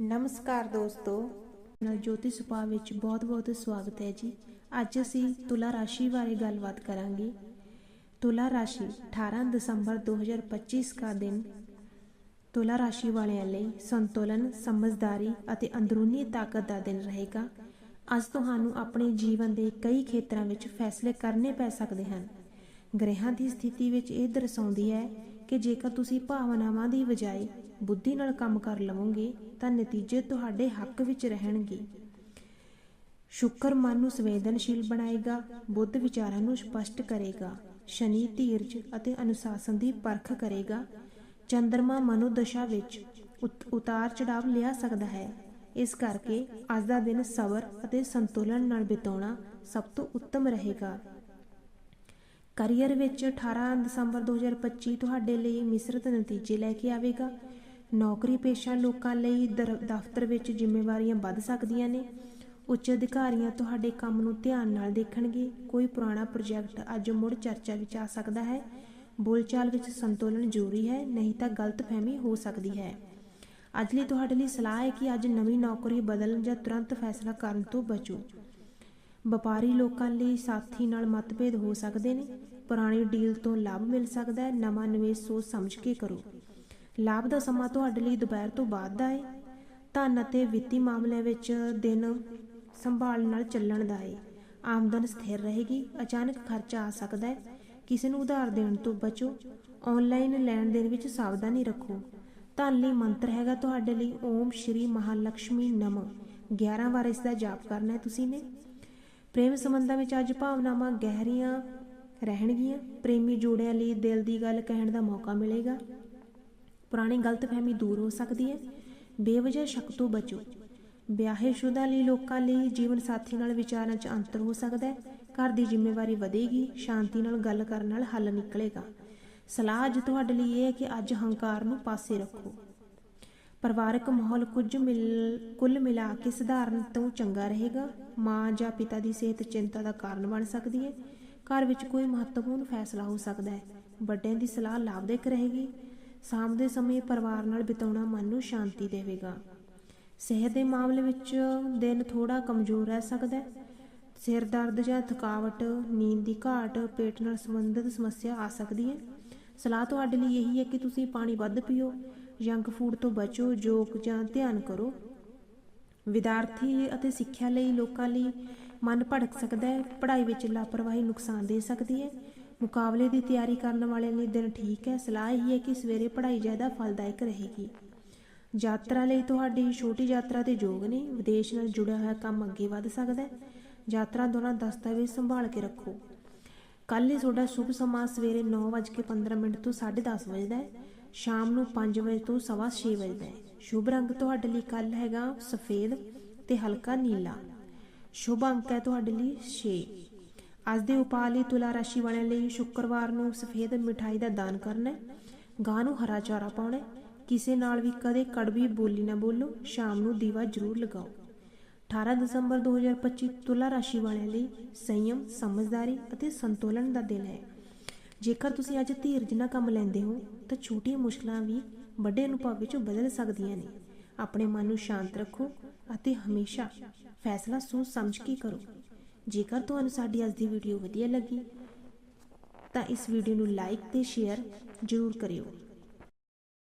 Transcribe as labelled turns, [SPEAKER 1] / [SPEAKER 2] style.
[SPEAKER 1] ਨਮਸਕਾਰ ਦੋਸਤੋ।
[SPEAKER 2] ਨਾਲ ਜੋਤੀ ਸੁਪਾ ਵਿੱਚ ਬਹੁਤ-ਬਹੁਤ ਸਵਾਗਤ ਹੈ ਜੀ। ਅੱਜ ਅਸੀਂ ਤੁਲਾ ਰਾਸ਼ੀ ਬਾਰੇ ਗੱਲਬਾਤ ਕਰਾਂਗੇ। ਤੁਲਾ ਰਾਸ਼ੀ 18 ਦਸੰਬਰ 2025 ਦਾ ਦਿਨ। ਤੁਲਾ ਰਾਸ਼ੀ ਵਾਲਿਆਂ ਲਈ ਸੰਤੁਲਨ, ਸਮਝਦਾਰੀ ਅਤੇ ਅੰਦਰੂਨੀ ਤਾਕਤ ਦਾ ਦਿਨ ਰਹੇਗਾ। ਅੱਜ ਤੁਹਾਨੂੰ ਆਪਣੇ ਜੀਵਨ ਦੇ ਕਈ ਖੇਤਰਾਂ ਵਿੱਚ ਫੈਸਲੇ ਕਰਨੇ ਪੈ ਸਕਦੇ ਹਨ। ਗ੍ਰਹਿਾਂ ਦੀ ਸਥਿਤੀ ਵਿੱਚ ਇਹ ਦਰਸਾਉਂਦੀ ਹੈ ਕਿ ਜੇਕਰ ਤੁਸੀਂ ਭਾਵਨਾਵਾਂ ਦੀ ਬਜਾਏ ਬੁੱਧੀ ਨਾਲ ਕੰਮ ਕਰ ਲਵੋਗੇ, ਤਾਂ ਨਤੀਜੇ ਤੁਹਾਡੇ ਹੱਕ ਵਿੱਚ ਰਹਿਣਗੇ। ਸ਼ੁੱਕਰ ਮਨ ਨੂੰ ਸੰਵੇਦਨਸ਼ੀਲ ਬਣਾਏਗਾ, ਬੁੱਧ ਵਿਚਾਰਾਂ ਨੂੰ ਸਪਸ਼ਟ ਕਰੇਗਾ, ਸ਼ਨੀ ਧੀਰਜ ਅਤੇ ਅਨੁਸ਼ਾਸਨ ਦੀ ਪਰਖ ਕਰੇਗਾ। ਚੰ드ਰਮਾ ਮਨੋਦਸ਼ਾ ਵਿੱਚ ਉਤਾਰ ਚੜਾਵ ਲਿਆ ਸਕਦਾ ਹੈ। ਇਸ ਕਰਕੇ ਅੱਜ ਦਾ ਦਿਨ ਸਬਰ ਅਤੇ ਸੰਤੁਲਨ ਨਾਲ ਬਿਤਾਉਣਾ ਸਭ ਤੋਂ ਉੱਤਮ ਰਹੇਗਾ। ਕਰੀਅਰ ਵਿੱਚ 18 ਦਸੰਬਰ 2025 ਤੁਹਾਡੇ ਲਈ ਮਿਸ਼ਰਤ ਨਤੀਜੇ ਲੈ ਕੇ ਆਵੇਗਾ। ਨੌਕਰੀ ਪੇਸ਼ਾ ਲੋਕਾਂ ਲਈ ਦਰ- ਦਫ਼ਤਰ ਵਿੱਚ ਜ਼ਿੰਮੇਵਾਰੀਆਂ ਵੱਧ ਸਕਦੀਆਂ ਨੇ। ਉੱਚ ਅਧਿਕਾਰੀਆਂ ਤੁਹਾਡੇ ਕੰਮ ਨੂੰ ਧਿਆਨ ਨਾਲ ਦੇਖਣਗੇ। ਕੋਈ ਪੁਰਾਣਾ ਪ੍ਰੋਜੈਕਟ ਅੱਜ ਮੁੜ ਚਰਚਾ ਵਿੱਚ ਆ ਸਕਦਾ ਹੈ। ਬੋਲਚਾਲ ਵਿੱਚ ਸੰਤੁਲਨ ਜ਼ਰੂਰੀ ਹੈ, ਨਹੀਂ ਤਾਂ ਗਲਤਫਹਿਮੀ ਹੋ ਸਕਦੀ ਹੈ। ਅੱਜ ਲਈ ਤੁਹਾਡੇ ਲਈ ਸਲਾਹ ਹੈ ਕਿ ਅੱਜ ਨਵੀਂ ਨੌਕਰੀ ਬਦਲਣ ਜਾਂ ਤੁਰੰਤ ਫੈਸਲਾ ਕਰਨ ਤੋਂ ਬਚੋ। ਵਪਾਰੀ ਲੋਕਾਂ ਲਈ ਸਾਥੀ ਨਾਲ ਮਤਭੇਦ ਹੋ ਸਕਦੇ ਨੇ। ਪੁਰਾਣੀ ਡੀਲ ਤੋਂ ਲਾਭ ਮਿਲ ਸਕਦਾ ਹੈ। ਨਵਾਂ ਨਿਵੇਸ਼ ਸੋਚ ਸਮਝ ਕੇ ਕਰੋ। ਲਾਭ ਦਾ ਸਮਾਂ ਤੁਹਾਡੇ ਲਈ ਦੁਪਹਿਰ ਤੋਂ ਬਾਅਦ ਦਾ ਹੈ ਧਨ ਅਤੇ ਵਿੱਤੀ ਮਾਮਲਿਆਂ ਵਿੱਚ ਦਿਨ ਸੰਭਾਲ ਨਾਲ ਚੱਲਣ ਦਾ ਹੈ ਆਮਦਨ ਸਥਿਰ ਰਹੇਗੀ। ਅਚਾਨਕ ਖਰਚਾ ਆ ਸਕਦਾ ਹੈ। ਕਿਸੇ ਨੂੰ ਉਧਾਰ ਦੇਣ ਤੋਂ ਬਚੋ। ਆਨਲਾਈਨ ਲੈਣ ਦੇਣ ਵਿੱਚ ਸਾਵਧਾਨੀ ਰੱਖੋ। ਧਨ ਲਈ ਮੰਤਰ ਹੈਗਾ ਤੁਹਾਡੇ ਲਈ। ਓਮ ਸ਼੍ਰੀ ਮਹਾਲక్ష్ਮੀ ਨਮ। 11 ਵਾਰ ਇਸ ਦਾ ਜਾਪ ਕਰਨਾ ਹੈ। ਤੁਸੀਂ ਨੇ ਪ੍ਰੇਮ ਸੰਬੰਧਾਂ ਵਿੱਚ ਅੱਜ ਭਾਵਨਾਵਾਂ ਗਹਿਰੀਆਂ ਰਹਿਣਗੀਆਂ। ਪ੍ਰੇਮੀ ਜੋੜਿਆਂ ਲਈ ਦਿਲ ਦੀ ਗੱਲ ਕਹਿਣ ਦਾ ਮੌਕਾ ਮਿਲੇਗਾ। ਪੁਰਾਣੀ ਗਲਤਫਹਿਮੀ ਦੂਰ ਹੋ ਸਕਦੀ ਹੈ। ਬੇਵਜ੍ਹਾ ਸ਼ੱਕ ਤੋਂ ਬਚੋ। ਵਿਆਹੇਸ਼ੁਦਾ ਲਈ ਲੋਕਾਂ ਲਈ ਜੀਵਨ ਸਾਥੀ ਨਾਲ ਵਿਚਾਰਾਂ 'ਚ ਅੰਤਰ ਹੋ ਸਕਦਾ ਹੈ। ਘਰ ਦੀ ਜ਼ਿੰਮੇਵਾਰੀ ਵਧੇਗੀ। ਸ਼ਾਂਤੀ ਨਾਲ ਗੱਲ ਕਰਨ ਨਾਲ ਹੱਲ ਨਿਕਲੇਗਾ। ਸਲਾਹ ਅੱਜ ਤੁਹਾਡੇ ਲਈ ਇਹ ਹੈ ਕਿ ਅੱਜ ਹੰਕਾਰ ਨੂੰ ਪਾਸੇ ਰੱਖੋ। ਪਰਿਵਾਰਕ ਮਾਹੌਲ ਕੁਝ ਮਿਲ, ਕੁੱਲ ਮਿਲਾ ਕੇ ਸਧਾਰਨ ਤੋਂ ਚੰਗਾ ਰਹੇਗਾ। ਮਾਂ ਜਾਂ ਪਿਤਾ ਦੀ ਸਿਹਤ ਚਿੰਤਾ ਦਾ ਕਾਰਨ ਬਣ ਸਕਦੀ ਹੈ। ਘਰ ਵਿੱਚ ਕੋਈ ਮਹੱਤਵਪੂਰਨ ਫੈਸਲਾ ਹੋ ਸਕਦਾ ਹੈ। ਵੱਡਿਆਂ ਦੀ ਸਲਾਹ ਲਾਭਦਾਇਕ ਰਹੇਗੀ। ਸ਼ਾਮ ਦੇ ਸਮੇਂ ਪਰਿਵਾਰ ਨਾਲ ਬਿਤਾਉਣਾ ਮਨ ਨੂੰ ਸ਼ਾਂਤੀ ਦੇਵੇਗਾ। ਸਿਹਤ ਦੇ ਮਾਮਲੇ ਵਿੱਚ ਦਿਨ ਥੋੜਾ ਕਮਜ਼ੋਰ ਰਹਿ ਸਕਦਾ ਹੈ। ਸਿਰ ਦਰਦ ਜਾਂ ਥਕਾਵਟ, ਨੀਂਦ ਦੀ ਘਾਟ, ਪੇਟ ਨਾਲ ਸੰਬੰਧਿਤ ਸਮੱਸਿਆ ਆ ਸਕਦੀ ਹੈ। ਸਲਾਹ ਤੁਹਾਡੇ ਲਈ ਇਹੀ ਹੈ ਕਿ ਤੁਸੀਂ ਪਾਣੀ ਵੱਧ ਪੀਓ। ਜੰਕ ਫੂਡ ਤੋਂ ਬਚੋ ਯੋਗ ਜਾਂ ਧਿਆਨ ਕਰੋ। ਵਿਦਿਆਰਥੀ ਅਤੇ ਸਿੱਖਿਆ ਲਈ ਲੋਕਾਂ ਲਈ ਮਨ ਭੜਕ ਸਕਦਾ ਹੈ, ਪੜ੍ਹਾਈ ਵਿੱਚ ਲਾਪਰਵਾਹੀ ਨੁਕਸਾਨ ਦੇ ਸਕਦੀ ਹੈ। ਮੁਕਾਬਲੇ ਦੀ ਤਿਆਰੀ ਕਰਨ ਵਾਲਿਆਂ ਲਈ ਦਿਨ ਠੀਕ ਹੈ, ਸਲਾਹ ਇਹ ਹੈ ਕਿ ਸਵੇਰੇ ਪੜ੍ਹਾਈ ਜ਼ਿਆਦਾ ਫਲਦਾਇਕ ਰਹੇਗੀ। ਯਾਤਰਾ ਲਈ ਤੁਹਾਡੀ ਛੋਟੀ ਯਾਤਰਾ ਤੇ ਯੋਗ ਨੇ, ਵਿਦੇਸ਼ ਨਾਲ ਜੁੜਿਆ ਹੋਇਆ ਕੰਮ ਅੱਗੇ ਵਧ ਸਕਦਾ ਹੈ। ਯਾਤਰਾ ਦੌਰਾਨ ਦਸਤਾਵੇਜ਼ ਸੰਭਾਲ ਕੇ ਰੱਖੋ। ਕੱਲ੍ਹ ਹੀ ਤੁਹਾਡਾ ਸ਼ੁਭ ਸਮਾਂ ਸਵੇਰੇ 9:15 ਮਿੰਟ ਤੋਂ 10:30 ਵਜੇ ਦਾ ਹੈ। ਸ਼ਾਮ ਨੂੰ 5 ਵਜੇ ਤੋਂ 6:30 ਵਜੇ ਦਾ ਹੈ ਸ਼ੁਭ ਰੰਗ ਤੁਹਾਡੇ ਲਈ ਕੱਲ ਹੈਗਾ ਸਫੇਦ ਤੇ ਹਲਕਾ ਨੀਲਾ। ਸ਼ੁਭ ਅੰਕ ਹੈ ਤੁਹਾਡੇ ਲਈ 6 ਅੱਜ ਦੇ ਉਪਾਅ ਲਈ ਤੁਲਾ ਰਾਸ਼ੀ ਵਾਲਿਆਂ ਲਈ ਸ਼ੁੱਕਰਵਾਰ ਨੂੰ ਸਫੇਦ ਮਿਠਾਈ ਦਾ ਦਾਨ ਕਰਨਾ ਹੈ। ਗਾਂ ਨੂੰ ਹਰਾ ਚਾਰਾ ਪਾਉਣਾ ਕਿਸੇ ਨਾਲ ਵੀ ਕਦੇ ਕੜਵੀ ਬੋਲੀ ਨਾ ਬੋਲੋ। ਸ਼ਾਮ ਨੂੰ ਦੀਵਾ ਜ਼ਰੂਰ ਲਗਾਓ। 18 ਦਸੰਬਰ 2025 ਤੁਲਾ ਰਾਸ਼ੀ ਵਾਲਿਆਂ ਲਈ ਸੰਯਮ, ਸਮਝਦਾਰੀ ਅਤੇ ਸੰਤੁਲਨ ਦਾ ਦਿਨ ਹੈ। ਜੇਕਰ ਤੁਸੀਂ ਅੱਜ ਧੀਰਜ ਨਾਲ ਕੰਮ ਲੈਂਦੇ ਹੋ, ਤਾਂ ਛੋਟੀਆਂ ਮੁਸ਼ਕਲਾਂ ਵੀ ਵੱਡੇ ਅਨੁਭਵ ਵਿੱਚ ਬਦਲ ਸਕਦੀਆਂ ਨੇ। ਆਪਣੇ ਮਨ ਨੂੰ ਸ਼ਾਂਤ ਰੱਖੋ ਅਤੇ ਹਮੇਸ਼ਾ ਫੈਸਲਾ ਸੋਚ ਸਮਝ ਕੇ ਕਰੋ। ਜੇਕਰ ਤੁਹਾਨੂੰ ਸਾਡੀ ਅੱਜ ਦੀ ਵੀਡੀਓ ਵਧੀਆ ਲੱਗੀ, ਤਾਂ ਇਸ ਵੀਡੀਓ ਨੂੰ ਲਾਈਕ ਤੇ ਸ਼ੇਅਰ ਜ਼ਰੂਰ ਕਰਿਓ।